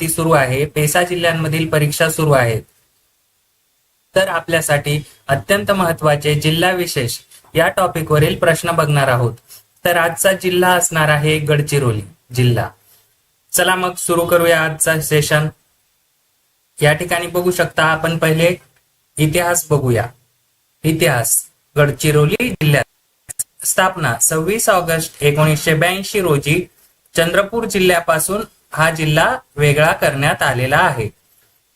ती सुरू आहे. पेसा जिल्ह्यांमधील परीक्षा सुरू आहेत. तर आपल्यासाठी अत्यंत महत्त्वाचे जिल्हा विशेष या टॉपिक वरील प्रश्न बघणार आहोत. तर आजचा जिल्हा असणार आहे गडचिरोली जिल्हा. चला मग सुरू करूया आजचा सेशन या ठिकाणी बघू शकता आपण पहिले इतिहास बघूया. इतिहास गडचिरोली जिल्ह्यात स्थापना सव्वीस ऑगस्ट एकोणीसशे ब्याऐंशी रोजी चंद्रपूर जिल्ह्यापासून हा जिल्हा वेगळा करण्यात आलेला आहे.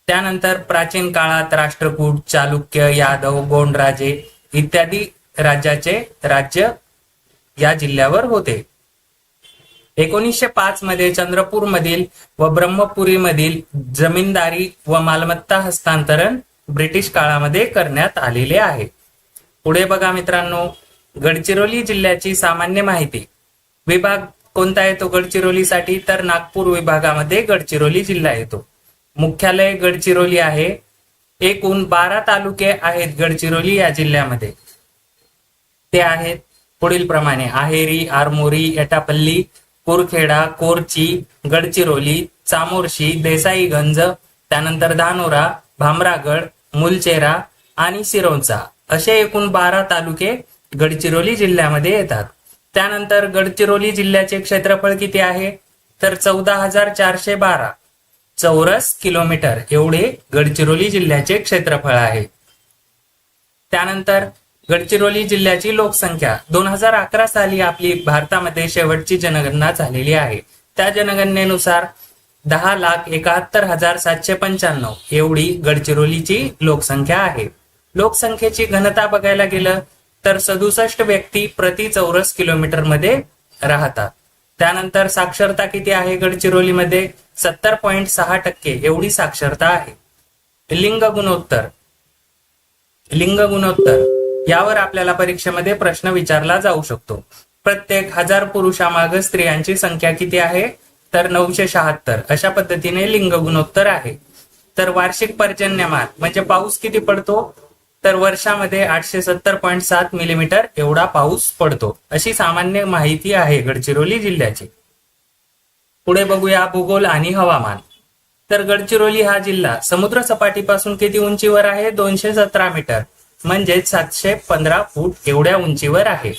त्यानंतर प्राचीन काळात राष्ट्रकूट चालुक्य यादव गोंडराजे इत्यादी राज्याचे राज्य या जिल्ह्यावर होते. एकोणीसशे पाच मध्ये चंद्रपूर मधील व ब्रह्मपुरी मधील जमीनदारी व मालमत्ता हस्तांतरण ब्रिटिश काळामध्ये करण्यात आलेले आहे. पुढे बघा मित्रांनो गडचिरोली जिल्ह्याची सामान्य माहिती. विभाग कोणता येतो गडचिरोलीसाठी तर नागपूर विभागामध्ये गडचिरोली जिल्हा येतो. मुख्यालय गडचिरोली आहे. एकूण बारा तालुके आहेत गडचिरोली या जिल्ह्यामध्ये. ते आहेत पुढील प्रमाणे. आहेरी आरमोरी एटापल्ली कुरखेडा कोरची गडचिरोली चामोर्शी देसाईगंज त्यानंतर धानोरा भामरागड मुलचेरा आणि सिरोंचा. असे एकूण बारा तालुके गडचिरोली जिल्ह्यामध्ये येतात. त्यानंतर गडचिरोली जिल्ह्याचे क्षेत्रफळ किती आहे? तर चौदा हजार चारशे बारा. चौरस किलोमीटर एवढे गडचिरोली जिल्ह्याचे क्षेत्रफळ आहे. त्यानंतर गडचिरोली जिल्ह्याची लोकसंख्या. दोन हजार अकरा साली आपली भारतामध्ये शेवटची जनगणना झालेली आहे. त्या जनगणनेनुसार दहा लाख एकाहत्तर हजार सातशे पंच्याण्णव एवढी गडचिरोलीची लोकसंख्या आहे. लोकसंख्येची घनता बघायला गेलं तर सदुसष्ट व्यक्ती प्रति चौरस किलोमीटरमध्ये राहतात. त्यानंतर साक्षरता किती आहे गडचिरोलीमध्ये? सत्तर पॉइंट सहा टक्के एवढी साक्षरता आहे. लिंग गुणोत्तर. लिंग गुणोत्तर. यावर आपल्याला परीक्षेमध्ये प्रश्न विचारला जाऊ शकतो. प्रत्येक हजार पुरुषामाग स्त्रियांची संख्या किती आहे? तर नऊशे शहात्तर. अशा पद्धतीने लिंग गुणोत्तर आहे. तर वार्षिक पर्जन्यमान म्हणजे पाऊस किती पडतो? तर वर्षामध्ये आठशे सत्तर पॉईंट सात मिलीमीटर एवढा पाऊस पडतो. अशी सामान्य माहिती आहे गडचिरोली जिल्ह्याची. पुढे बघूया भूगोल आणि हवामान. तर गडचिरोली हा जिल्हा समुद्र सपाटीपासून किती उंचीवर आहे? दोनशे सतरा मीटर. म्हणजेच सातशे पंधरा फूट एवढ्या उंचीवर आहे.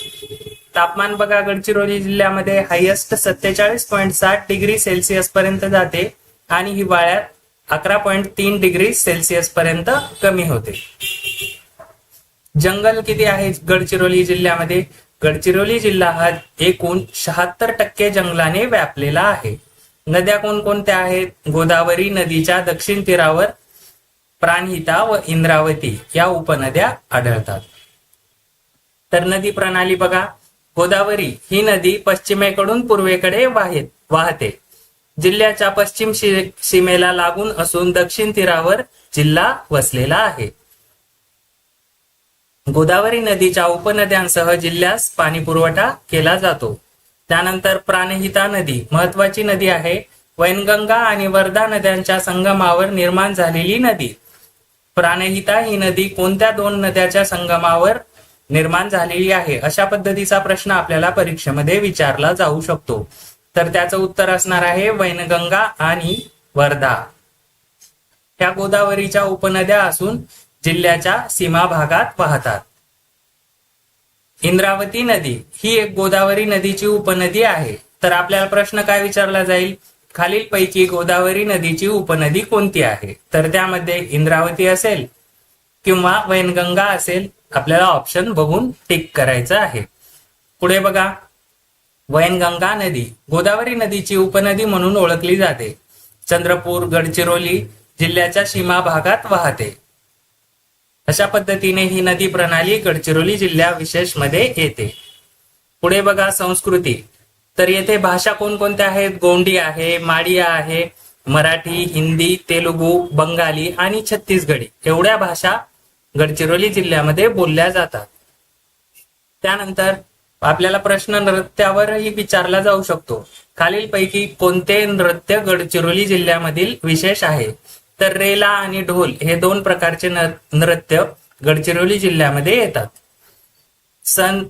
तापमान बघा गडचिरोली जिल्ह्यामध्ये हायएस्ट सत्तेचाळीस पॉईंट साठ डिग्री सेल्सिअस पर्यंत जाते आणि हिवाळ्यात अकरा पॉईंट तीन डिग्री सेल्सिअस पर्यंत कमी होते. जंगल किती आहे गडचिरोली जिल्ह्यामध्ये? गडचिरोली जिल्हा हा एकूण शहात्तर टक्के जंगलाने व्यापलेला आहे. नद्या कोणकोणत्या आहेत? गोदावरी नदीच्या दक्षिण तीरावर प्राणहिता व इंद्रावती या उपनद्या आढळतात. तर नदी प्रणाली बघा. गोदावरी ही नदी पश्चिमेकडून पूर्वेकडे वाहेत वाहते. जिल्ह्याच्या पश्चिम सीमेला लागून असून दक्षिण तीरावर जिल्हा वसलेला आहे. गोदावरी नदीच्या उपनद्यांसह जिल्ह्यास पाणी पुरवठा केला जातो. त्यानंतर प्राणहिता नदी महत्वाची नदी आहे. वैनगंगा आणि वर्धा नद्यांच्या संगमावर निर्माण झालेली नदी. प्राणहिता ही नदी कोणत्या दोन नद्याच्या संगमावर निर्माण झालेली आहे? अशा पद्धतीचा प्रश्न आपल्याला परीक्षेमध्ये विचारला जाऊ शकतो. तर त्याचं उत्तर असणार आहे वैनगंगा आणि वर्धा. ह्या गोदावरीच्या उपनद्या असून जिल्ह्याच्या सीमा भागात वाहतात. इंद्रावती नदी ही एक गोदावरी नदीची उपनदी आहे. तर आपल्याला प्रश्न काय विचारला जाईल? खालील पैकी गोदावरी नदीची उपनदी कोणती आहे? तर त्यामध्ये इंद्रावती असेल किंवा वैनगंगा असेल आपल्याला ऑप्शन बघून टिक करायचं आहे. पुढे बघा. वैनगंगा नदी गोदावरी नदीची उपनदी म्हणून ओळखली जाते. चंद्रपूर गडचिरोली जिल्ह्याच्या सीमा भागात वाहते. अशा पद्धतीने ही नदी प्रणाली गडचिरोली जिल्ह्या विशेषमध्ये येते. पुढे बघा संस्कृती. तर येथे भाषा कोणकोणत्या आहेत? गोंडी आहे माडिया आहे मराठी हिंदी तेलुगू बंगाली आणि छत्तीसगडी. एवढ्या भाषा गडचिरोली जिल्ह्यामध्ये बोलल्या जातात. त्यानंतर आपल्याला प्रश्न नृत्यावरही विचारला जाऊ शकतो. खालीलपैकी कोणते नृत्य गडचिरोली जिल्ह्यामधील विशेष आहे? तर रेला आणि ढोल हे दोन प्रकारचे न- नृत्य गडचिरोली जिल्ह्यामध्ये येतात. सण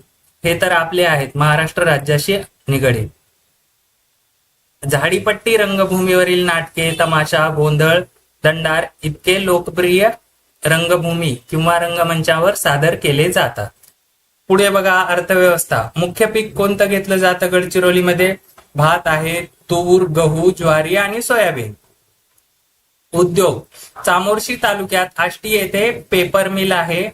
हे तर आपले आहेत महाराष्ट्र राज्याशी निगडीत. झाडीपट्टी रंगभूमीवरील नाटके तमाशा गोंधळ दंडार इतके लोकप्रिय रंगभूमी किंवा रंगमंचावर सादर केले जातात. पुढे बघा अर्थव्यवस्था. मुख्य पीक कोणतं घेतलं जातं गडचिरोलीमध्ये? भात आहे तूर गहू ज्वारी आणि सोयाबीन. उद्योग. चामोर्शी तालुक्यात आष्टी येथे पेपर मिल आहे.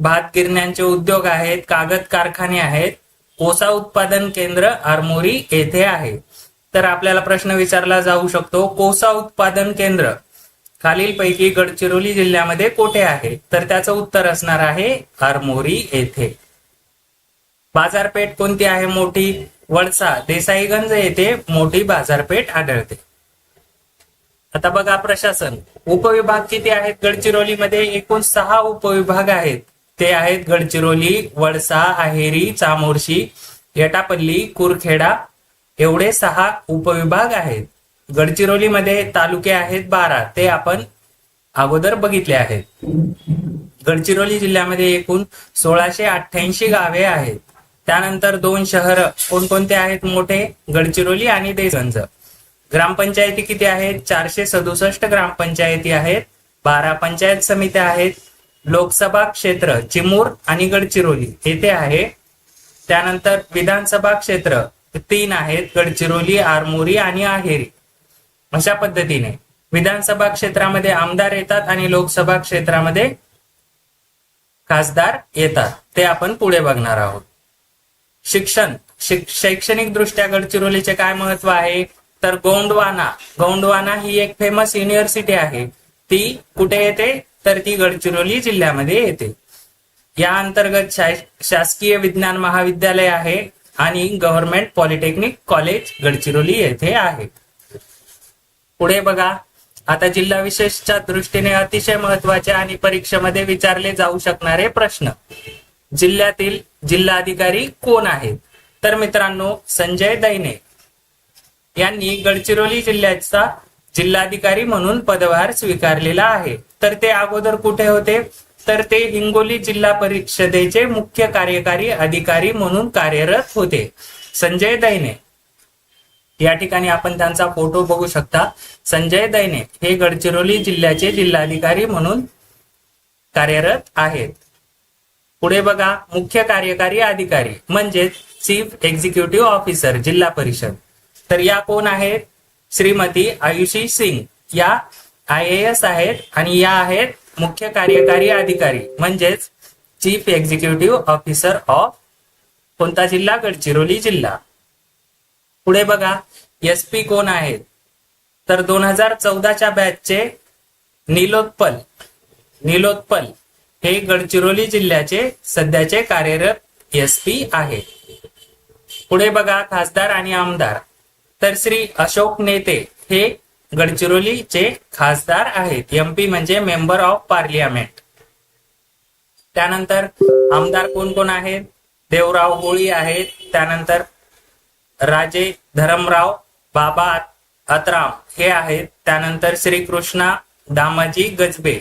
भात गिरण्यांचे उद्योग आहेत. कागद कारखाने आहेत. कोसा उत्पादन केंद्र आरमोरी येथे आहे. तर आपल्याला प्रश्न विचारला जाऊ शकतो कोसा उत्पादन केंद्र खालीलपैकी गडचिरोली जिल्ह्यामध्ये कोठे आहे? तर त्याचं उत्तर असणार आहे आरमोरी येथे. बाजारपेठ कोणती आहे? मोठी वळसा देसाईगंज येथे मोठी बाजारपेठ आढळते. आता बघा प्रशासन. उपविभाग किती आहेत? गडचिरोलीमध्ये एकूण सहा उपविभाग आहेत. ते आहेत गडचिरोली वळसा आहेरी चामोर्शी येटापल्ली कुरखेडा एवढे सहा उपविभाग आहेत. गडचिरोलीमध्ये तालुके आहेत बारा. ते आपण अगोदर बघितले आहेत. गडचिरोली जिल्ह्यामध्ये एकूण सोळाशे अठ्ठ्याऐंशी गावे आहेत. त्यानंतर दोन शहर कोणकोणते आहेत? मोठे गडचिरोली आणि देसगंज ग्रामपंचायती किती आहेत? चारशे सदुसष्ट ग्रामपंचायती आहेत. बारा पंचायत समित्या आहेत. लोकसभा क्षेत्र चिमूर आणि गडचिरोली येथे आहे. त्यानंतर विधानसभा क्षेत्र तीन आहेत. गडचिरोली आरमोरी आणि आहेरी. अशा पद्धतीने विधानसभा क्षेत्रामध्ये आमदार येतात आणि लोकसभा क्षेत्रामध्ये खासदार येतात. ते आपण पुढे बघणार आहोत. शिक्षण. शैक्षणिक दृष्ट्या गडचिरोलीचे काय महत्त्व आहे? तर गोंडवाना. गोंडवाना ही एक फेमस युनिव्हर्सिटी आहे. ती कुठे येते? तर ती गडचिरोली जिल्ह्यामध्ये येते. या अंतर्गत शा- शासकीय विज्ञान महाविद्यालय आहे आणि गव्हर्नमेंट पॉलिटेक्निक कॉलेज गडचिरोली येथे आहे. पुढे बघा. आता जिल्हा विशेषच्या दृष्टीने अतिशय महत्त्वाचे आणि परीक्षेमध्ये विचारले जाऊ शकणारे प्रश्न. जिल्ह्यातील जिल्हाधिकारी कोण आहेत? तर मित्रांनो संजय दैने. यांनी गडचिरोली जिल्ह्याचा जिल्हाधिकारी म्हणून पदभार स्वीकारलेला आहे. तर ते अगोदर कुठे होते? तर ते हिंगोली जिल्हा परिषदेचे मुख्य कार्यकारी अधिकारी म्हणून कार्यरत होते. संजय दैने. या ठिकाणी आपण त्यांचा फोटो बघू शकता. संजय दैने हे गडचिरोली जिल्ह्याचे जिल्हाधिकारी म्हणून कार्यरत आहेत. पुढे बघा मुख्य कार्यकारी अधिकारी म्हणजेच चीफ एक्झिक्युटिव्ह ऑफिसर जिल्हा परिषद. तर या कोण आहेत? श्रीमती आयुषी सिंग. या आय ए एस आहेत आणि या आहेत मुख्य कार्यकारी अधिकारी म्हणजेच चीफ एक्झिक्युटिव्ह ऑफिसर ऑफ कोणता जिल्हा? गडचिरोली जिल्हा. पुढे बघा एस पी कोण आहेत? तर दोन हजार चौदाच्या बॅचचे नीलोत्पल नीलोत्पल हे गडचिरोली जिल्ह्याचे सध्याचे कार्यरत एस पी आहे पुढे बघा खासदार आणि आमदार. तर श्री अशोक नेते हे गडचिरोलीचे खासदार आहेत. एमपी म्हणजे मेंबर ऑफ पार्लियामेंट त्यानंतर आमदार कोण कोण आहेत? देवराव होळी आहेत. त्यानंतर राजे धरमराव बाबा अतराम हे आहेत. त्यानंतर श्री कृष्णा दामाजी गजबे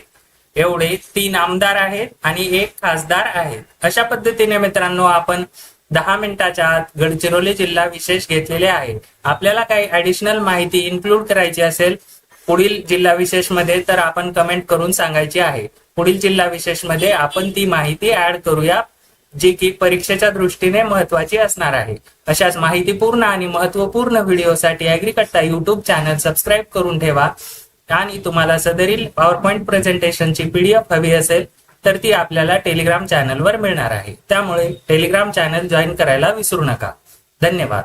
एवढे तीन आमदार आहेत आणि एक खासदार आहेत. अशा पद्धतीने मित्रांनो आपण दहा मिनिटाच्या आत गडचिरोली जिल्हा विशेष घेतलेले आहे आपल्याला काही ऍडिशनल माहिती इन्क्लूड करायची असेल पुढील जिल्हा विशेषमध्ये तर आपण कमेंट करून सांगायची आहे. पुढील जिल्हा विशेषमध्ये आपण ती माहिती ऍड करूया जी की परीक्षेच्या दृष्टीने महत्वाची असणार आहे. अशाच माहितीपूर्ण आणि महत्त्वपूर्ण व्हिडिओसाठी अॅग्रिकट्टा युट्यूब चॅनल सबस्क्राईब करून ठेवा. आणि तुम्हाला सदरील पॉवर पॉईंट प्रेझेंटेशनची पीडीएफ हवी असेल तर ती आपल्याला टेलिग्राम चॅनलवर मिळणार आहे. त्यामुळे टेलिग्राम चॅनल जॉईन करायला विसरू नका. धन्यवाद.